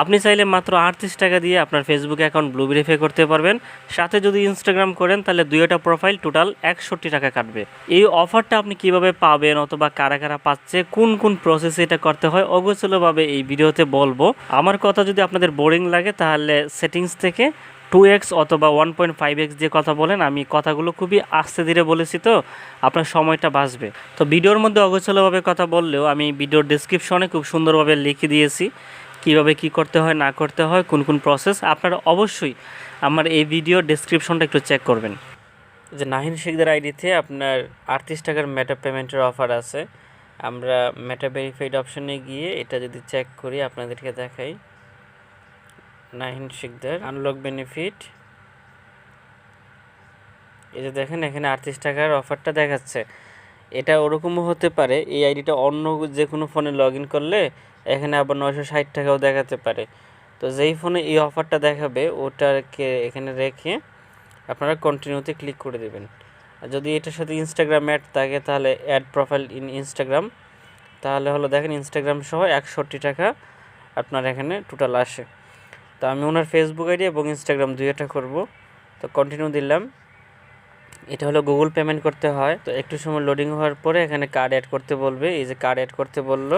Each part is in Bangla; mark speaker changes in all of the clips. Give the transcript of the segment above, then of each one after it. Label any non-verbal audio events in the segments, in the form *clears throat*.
Speaker 1: আপনি চাইলে মাত্র আটত্রিশ টাকা দিয়ে আপনার ফেসবুক অ্যাকাউন্ট ব্লু ভেরিফাই করতে পারবেন। সাথে যদি ইনস্টাগ্রাম করেন, তাহলে দুইটা প্রোফাইল টোটাল একষট্টি টাকা কাটবে। এই অফারটা আপনি কীভাবে পাবেন অথবা কারা কারা পাচ্ছে, কোন কোন প্রসেসে এটা করতে হয়, অগোছলভাবে এই ভিডিওতে বলব। আমার কথা যদি আপনাদের বোরিং লাগে, তাহলে সেটিংস থেকে টু এক্স অথবা ওয়ান পয়েন্ট ফাইভ এক্স দিয়ে কথা বলেন, আমি কথাগুলো খুবই আস্তে ধীরে বলেছি তো, আপনার সময়টা বাঁচবে। তো ভিডিওর মধ্যে অগোছলভাবে কথা বললেও আমি ভিডিওর ডিসক্রিপশনে খুব সুন্দরভাবে লিখে দিয়েছি। কীভাবে কি করতে হয়, না করতে হয়, কোন কোন প্রসেস আপনারা অবশ্যই আমার এই ভিডিও ডেসক্রিপশনটা একটু চেক করবেন। যে নাহিন শেখদের আইডিতে আপনার আটত্রিশ টাকার মেটা পেমেন্টের অফার আছে। আমরা মেটা ভেরিফাইড অপশনে গিয়ে এটা যদি চেক করি, আপনাদেরকে দেখাই। নাহিন শেখদের আনলক বেনিফিট এই যে দেখেন, এখানে আটত্রিশ টাকার অফারটা দেখাচ্ছে। এটা ওরকমও হতে পারে। এই আইডিটা অন্য যে কোনো ফোনে লগ ইন করলে এখানে আবার নয়শো ষাট টাকাও দেখাতে পারে। তো যেই ফোনে এই অফারটা দেখাবে, ওটাকে এখানে রেখে আপনারা কন্টিনিউতে ক্লিক করে দেবেন। আর যদি এটার সাথে ইনস্টাগ্রাম অ্যাড থাকে, তাহলে অ্যাড প্রোফাইল ইন ইনস্টাগ্রাম তাহলে হলো দেখেন ইনস্টাগ্রাম সহ একষট্টি টাকা আপনার এখানে টোটাল আসে। তো আমি ওনার ফেসবুক আইডি এবং ইনস্টাগ্রাম দুইটা করব। তো কন্টিনিউ দিলাম। এটা হলো গুগল পেমেন্ট করতে হয়। তো একটু সময় লোডিং হওয়ার পরে এখানে কার্ড অ্যাড করতে বলবে। এই যে কার্ড অ্যাড করতে বলল,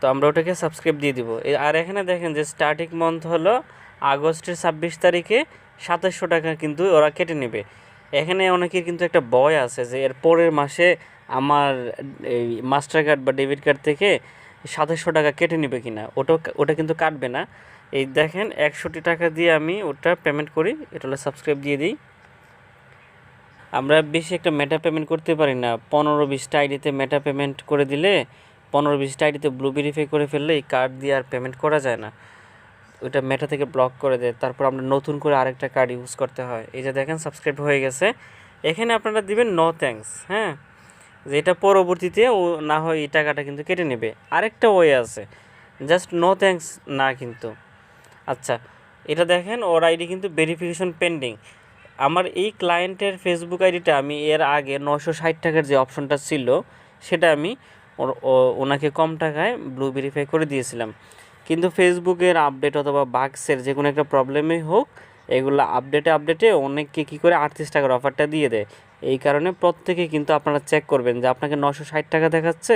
Speaker 1: তো আমরা ওটাকে সাবস্ক্রাইব দিয়ে দিব। আর এখানে দেখেন যে স্টার্টিং মান্থ হলো আগস্টের ছাব্বিশ তারিখে সাতাশশো টাকা কিন্তু ওরা কেটে নেবে। এখানে অনেকের কিন্তু একটা ভয় আছে যে এর পরের মাসে আমার এই মাস্টার কার্ড বা ডেবিট কার্ড থেকে সাতাশশো টাকা কেটে নেবে কিনা। ওটা ওটা কিন্তু কাটবে না। এই দেখেন একষট্টি টাকা দিয়ে আমি ওটা পেমেন্ট করি। এটা হলো সাবস্ক্রাইব দিয়ে দিই। আমরা বেশি একটা মেটা পেমেন্ট করতে পারি না। পনেরো বিশটা আইডিতে মেটা পেমেন্ট করে দিলে, পনেরো বিশটা আইডিতে ব্লু ভেরিফাই করে ফেললে এই কার্ড দিয়ে আর পেমেন্ট করা যায় না। ওইটা মেটা থেকে ব্লক করে দেয়। তারপর আমরা নতুন করে আরেকটা কার্ড ইউজ করতে হয়। এই যে দেখেন সাবস্ক্রাইব হয়ে গেছে। এখানে আপনারা দিবেন নো থ্যাঙ্কস হ্যাঁ? যেটা পরবর্তীতে ও না হয় এই টাকাটা কিন্তু কেটে নেবে। আরেকটা ওয়ে আছে। জাস্ট নো থ্যাঙ্কস না কিন্তু। আচ্ছা এটা দেখেন, ওর আইডি কিন্তু ভেরিফিকেশন পেন্ডিং আমার এই ক্লায়েন্টের ফেসবুক আইডিটা আমি এর আগে নশো ষাট টাকার যে অপশনটা ছিল, সেটা আমি ওনাকে কম টাকায় ব্লু ভেরিফাই করে দিয়েছিলাম। কিন্তু ফেসবুকের আপডেট অথবা বাক্সের যে কোনো একটা প্রবলেমই হোক, এগুলো আপডেটে আপডেটে অনেককে কী করে আটত্রিশ টাকার অফারটা দিয়ে দেয়? এই কারণে প্রত্যেকে কিন্তু আপনারা চেক করবেন যে আপনাকে নশো ষাট টাকা দেখাচ্ছে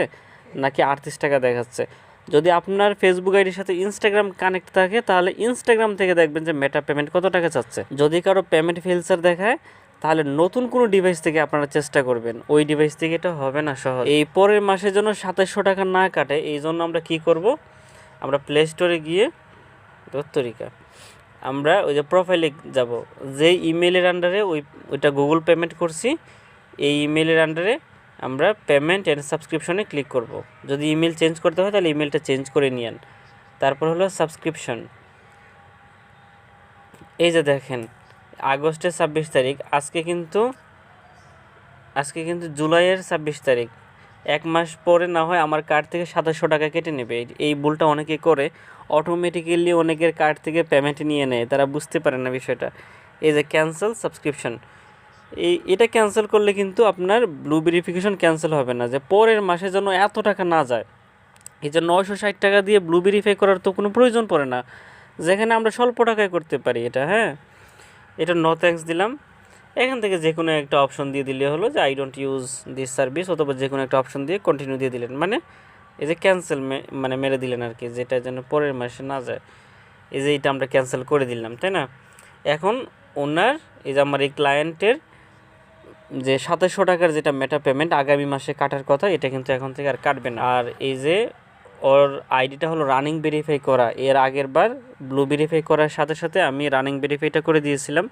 Speaker 1: নাকি আটত্রিশ টাকা দেখাচ্ছে। যদি আপনার ফেসবুক আইডির সাথে ইনস্টাগ্রাম কানেক্ট থাকে, তাহলে ইনস্টাগ্রাম থেকে দেখবেন যে মেটা পেমেন্ট কত টাকা চাচ্ছে। যদি কারও পেমেন্ট ফেলসার দেখায়, তাহলে নতুন কোনো ডিভাইস থেকে আপনারা চেষ্টা করবেন। ওই ডিভাইস থেকে এটা হবে না সহজ। এই পরের মাসের জন্য সাতাশশো টাকা না কাটে, এই জন্য আমরা কি করব? আমরা প্লে স্টোরে গিয়ে তরিকা আমরা ওই যে প্রোফাইলে যাব। যে ইমেলের আন্ডারে ওই, ওইটা গুগল পেমেন্ট করছি। এই ইমেলের আন্ডারে আমরা পেমেন্ট অ্যান্ড সাবস্ক্রিপশনে ক্লিক করব। যদি ইমেল চেঞ্জ করতে হয়, তাহলে ইমেলটা চেঞ্জ করে নিয়েন। তারপর হলো সাবস্ক্রিপশন এই যে দেখেন, আগস্টের ছাব্বিশ তারিখ, আজকে কিন্তু আজকে কিন্তু জুলাইয়ের ছাব্বিশ তারিখ। এক মাস পরে না হয় আমার কার্ড থেকে সাতাশশো টাকা কেটে নেবে। এই ভুলটা অনেকে করে অটোমেটিক্যালি অনেকের কার্ড থেকে পেমেন্ট নিয়ে নেয়। তারা বুঝতে পারে না বিষয়টা। এই যে ক্যান্সেল সাবস্ক্রিপশন এই, এটা ক্যান্সেল করলে কিন্তু আপনার ব্লু ভেরিফিকেশন ক্যান্সেল হবে না যে পরের মাসে জন্য এত টাকা না যায়। এই যে নয়শো ষাট টাকা দিয়ে ব্লু ভেরিফাই করার তো কোনো প্রয়োজন পড়ে না। যেখানে আমরা স্বল্প টাকায় করতে পারি এটা হ্যাঁ? এটা ন থ্যাঙ্কস দিলাম। এখান থেকে যে কোনো একটা অপশন দিয়ে দিলে হলো যে I don't use this service অথবা যে কোনো একটা অপশন দিয়ে কন্টিনিউ দিয়ে দিলেন। মানে এই যে ক্যান্সেল মানে মেরে দিলেন আর কি, যেটা যেন পরের মাসে না যায়। এই যে এটা আমরা ক্যান্সেল করে দিলাম, তাই না? এখন ওনার, এই যে আমার এই ক্লায়েন্টের যে সাতাশশো টাকার যেটা মেটা পেমেন্ট আগামী মাসে কাটার কথা, এটা কিন্তু এখন থেকে আর কাটবে না আর এই যে ওর আইডিটা হলো রানিং ভেরিফাই করা, এর আগের বার ব্লু ভেরিফাই করার সাথে সাথে আমি রানিং ভেরিফাইটা করে দিয়েছিলাম।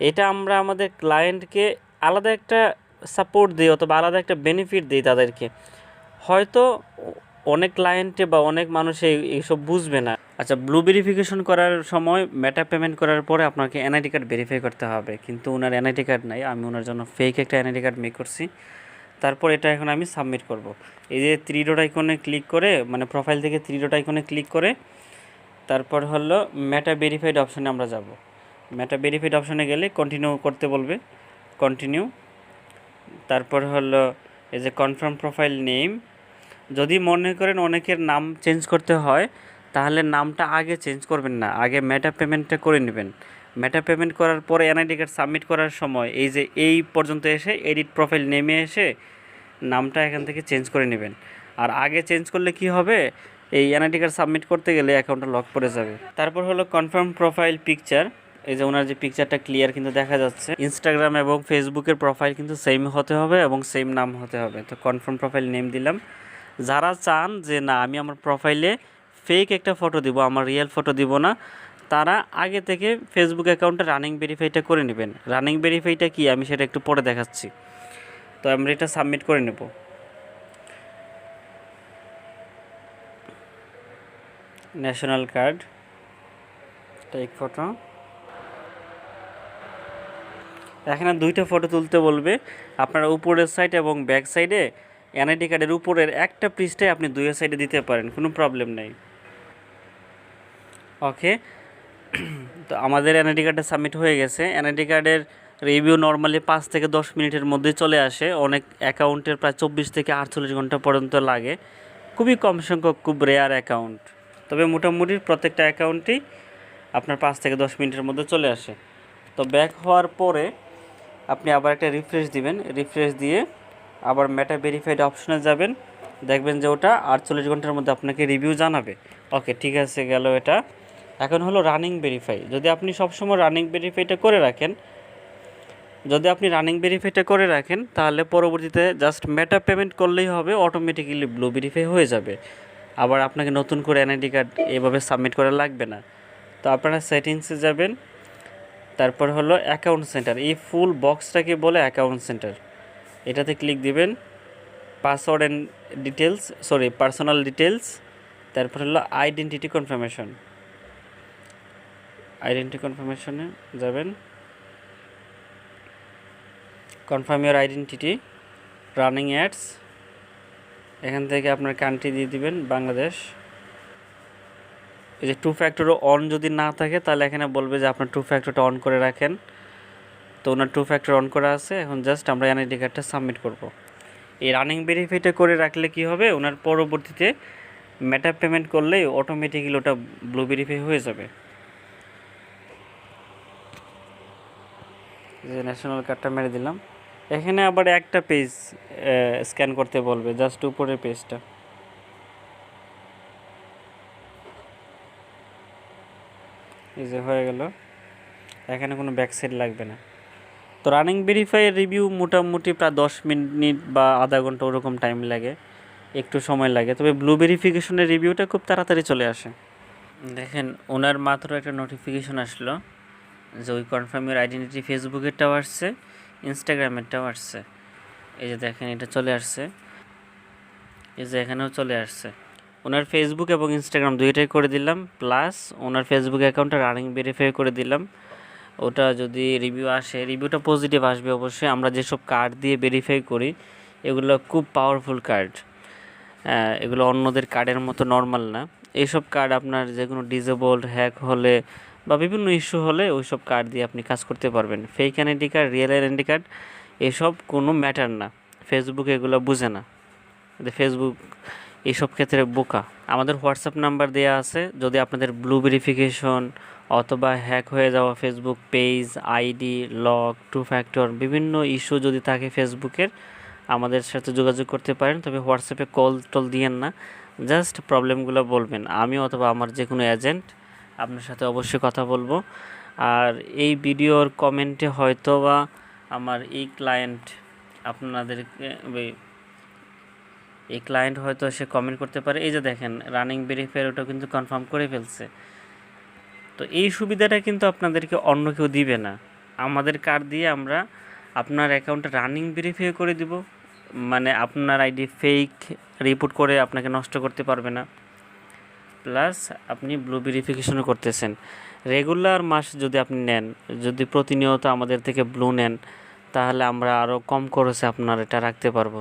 Speaker 1: এটা আমরা আমাদের ক্লায়েন্টকে আলাদা একটা সাপোর্ট দিই অথবা আলাদা একটা বেনিফিট দিই তাদেরকে। হয়তো অনেক ক্লায়েন্টে বা অনেক মানুষে এই- এইসব বুঝবে না। আচ্ছা ব্লু ভেরিফিকেশন করার সময় মেটা পেমেন্ট করার পরে আপনাকে এনআইডি কার্ড ভেরিফাই করতে হবে। কিন্তু ওনার এনআইডি কার্ড নাই, আমি ওনার জন্য ফেক একটা এনআইডি কার্ড মেক করছি। তারপর এটা এখন আমি সাবমিট করব। এই যে থ্রি ডট আইকনে ক্লিক করে মানে প্রোফাইল থেকে থ্রি ডট আইকনে ক্লিক করে, তারপর হলো মেটা ভেরিফাইড অপশানে আমরা যাব। মেটা ভেরিফাইড অপশানে গেলে কন্টিনিউ করতে বলবে। কন্টিনিউ তারপর হলো এই যে কনফার্ম প্রোফাইল নেম যদি মনে করেন অনেকের নাম চেঞ্জ করতে হয় তাহলে নামটা আগে চেঞ্জ করবেন না, আগে মেটা পেমেন্টটা করে নেবেন। মেটা পেমেন্ট করার পরে এনআইডি কার্ড সাবমিট করার সময় এই যে এই পর্যন্ত এসে এডিট প্রোফাইল নেমে এসে নামটা এখান থেকে চেঞ্জ করে নেবেন। আর আগে চেঞ্জ করলে কি হবে? এই এনআইডি কার্ড সাবমিট করতে গেলে অ্যাকাউন্টটা লক করে যাবে। তারপর হলো কনফার্ম প্রোফাইল পিকচার এই যে ওনার যে পিকচারটা ক্লিয়ার কিন্তু দেখা যাচ্ছে। ইনস্টাগ্রাম এবং ফেসবুকের প্রোফাইল কিন্তু সেম হতে হবে এবং সেম নাম হতে হবে। তো কনফার্ম প্রোফাইল নেম দিলাম। যারা চান যে না, আমি আমার প্রোফাইলে ফেক একটা ফটো দিব, আমার রিয়েল ফটো দিব না। তারা আগে থেকে ফেসবুক অ্যাকাউন্টে রানিং ভেরিফাইটা করে নেবেন। রানিং ভেরিফাইটা কি? আমি সেটা একটু পরে দেখাচ্ছি। তো আমরা এটা সাবমিট করে নেব। ন্যাশনাল কার্ড টেক ফটো এখানে দুইটা ফটো তুলতে বলবে। আপনার উপরের সাইড এবং ব্যাক সাইডে এনআইডি কার্ডের উপরের একটা পৃষ্ঠায় আপনি দুই সাইডে দিতে পারেন, কোনো প্রবলেম নেই। ওকে *clears throat* তো আমাদের এনআইডি কার্ডটা সাবমিট হয়ে গেছে। এনআইডি কার্ডের রিভিউ নর্মালি পাঁচ থেকে দশ মিনিটের মধ্যে চলে আসে। অনেক অ্যাকাউন্টের প্রায় চব্বিশ থেকে আটচল্লিশ ঘণ্টা পর্যন্ত লাগে। খুবই কম সংখ্যক, খুব রেয়ার অ্যাকাউন্ট তবে মোটামুটি প্রত্যেকটা অ্যাকাউন্টই আপনার পাঁচ থেকে দশ মিনিটের মধ্যে চলে আসে। তো ব্যাক হওয়ার পরে আপনি আবার একটা রিফ্রেশ দিবেন। রিফ্রেশ দিয়ে আবার মেটা ভেরিফাইড অপশনে যাবেন। দেখবেন যে ওটা আটচল্লিশ ঘণ্টার মধ্যে আপনাকে রিভিউ জানাবে। ওকে ঠিক আছে গেল এটা। এখন হলো রানিং ভেরিফাই যদি আপনি সবসময় রানিং ভেরিফাইটা করে রাখেন, যদি আপনি রানিং ভেরিফাইটা করে রাখেন, তাহলে পরবর্তীতে জাস্ট মেটা পেমেন্ট করলেই হবে অটোমেটিক্যালি ব্লু ভেরিফাই হয়ে যাবে। আবার আপনাকে নতুন করে এনআইডি কার্ড এভাবে সাবমিট করা লাগবে না। তো আপনারা সেটিংসে যাবেন, তারপর হলো অ্যাকাউন্ট সেন্টার এই ফুল বক্সটাকে বলে অ্যাকাউন্ট সেন্টার এটাতে ক্লিক দিবেন password and details sorry personal details তারপর হলো আইডেন্টিটি কনফার্মেশন আইডেন্টি কনফার্মেশনে যাবেন। Confirm your identity, running ads, এখান থেকে আপনার কান্ট্রি দিয়ে দিবেন বাংলাদেশ। এই যে টু ফ্যাক্টর অন যদি না থাকে, তাহলে এখানে বলবে যে আপনার টু ফ্যাক্টরটা অন করে রাখেন। তো ওনার টু ফ্যাক্টর অন করা আছে, এখন জাস্ট আমরা এনআইডি কার্ডটা সাবমিট করব। এই রানিং ভেরিফাইটা করে রাখলে কি হবে? ওনার পরবর্তীতে মেটা পেমেন্ট করলেই অটোমেটিক্যালি ওটা ব্লু ভেরিফাই হয়ে যাবে। যে ন্যাশনাল কার্ডটা মেরে দিলাম। এখানে আবার একটা পেজ স্ক্যান করতে বলবে জাস্ট উপরের পেজটা এই যে হয়ে গেল। এখানে কোনো ব্যাক সাইড লাগবে না। তো রানিং ভেরিফাইয়ের রিভিউ মোটামুটি প্রায় দশ মিনিট বা আধা ঘণ্টা ওরকম টাইম লাগে, একটু সময় লাগে। তবে ব্লু ভেরিফিকেশনের রিভিউটা খুব তাড়াতাড়ি চলে আসে। দেখেন, ওনার মাত্র একটা নোটিফিকেশন আসলো। যে ওই কনফার্মের আইডেন্টিটি ফেসবুকেরটাও আসছে ইনস্টাগ্রামেরটাও আসছে। এই যে দেখেন, এটা চলে আসছে। এই যে এখানেও চলে আসছে। ওনার ফেসবুক এবং ইনস্টাগ্রাম দুইটাই করে দিলাম প্লাস ওনার ফেসবুক অ্যাকাউন্টটা রানিং ভেরিফাই করে দিলাম। ওটা যদি রিভিউ আসে রিভিউটা পজিটিভ আসবে অবশ্যই। আমরা যেসব কার্ড দিয়ে ভেরিফাই করি, এগুলো খুব পাওয়ারফুল কার্ড এগুলো অন্যদের কার্ডের মতো নর্মাল না। এইসব কার্ড আপনার যে কোনো ডিজেবলড হ্যাক হলে বা বিভিন্ন ইস্যু হলে ওই সব কার্ড দিয়ে আপনি কাজ করতে পারবেন। Fake identity card real identity card এসব কোনো ম্যাটার না। ফেসবুক এগুলো বুঝে না। ফেসবুক এইসব ক্ষেত্রে বোকা। আমাদের হোয়াটসঅ্যাপ নাম্বার দেওয়া আছে। যদি আপনাদের ব্লু ভেরিফিকেশন অথবা হ্যাক হয়ে যাওয়া Facebook page ID lock two factor বিভিন্ন ইস্যু যদি থাকে ফেসবুকের আমাদের সাথে যোগাযোগ করতে পারেন। তবে হোয়াটসঅ্যাপে কল টল দিয়েন না। জাস্ট প্রবলেমগুলো বলবেন। আমি অথবা আমার যে কোনো এজেন্ট আপনার সাথে অবশ্যই কথা বলব। আর এই ভিডিওর কমেন্টে হয়তো বা আমার এই ক্লায়েন্ট আপনাদেরকে এই ক্লায়েন্ট হয়তো সে কমেন্ট করতে পারে। এই যে দেখেন রানিং ভেরিফায়ার ওটা কিন্তু কনফার্ম করে ফেলছে। তো এই সুবিধাটা কিন্তু আপনাদেরকে অন্য কেউ দিবে না। আমাদের কার্ড দিয়ে আমরা আপনার অ্যাকাউন্টে রানিং ভেরিফাই করে দিব। মানে আপনার আইডি ফেক রিপোর্ট করে আপনাকে নষ্ট করতে পারবে না। প্লাস আপনি ব্লু ভেরিফিকেশনও করতেছেন। রেগুলার মাস যদি আপনি নেন, যদি প্রতিনিয়ত আমাদের থেকে ব্লু নেন, তাহলে আমরা আরও কম খরচে আপনার এটা রাখতে পারব।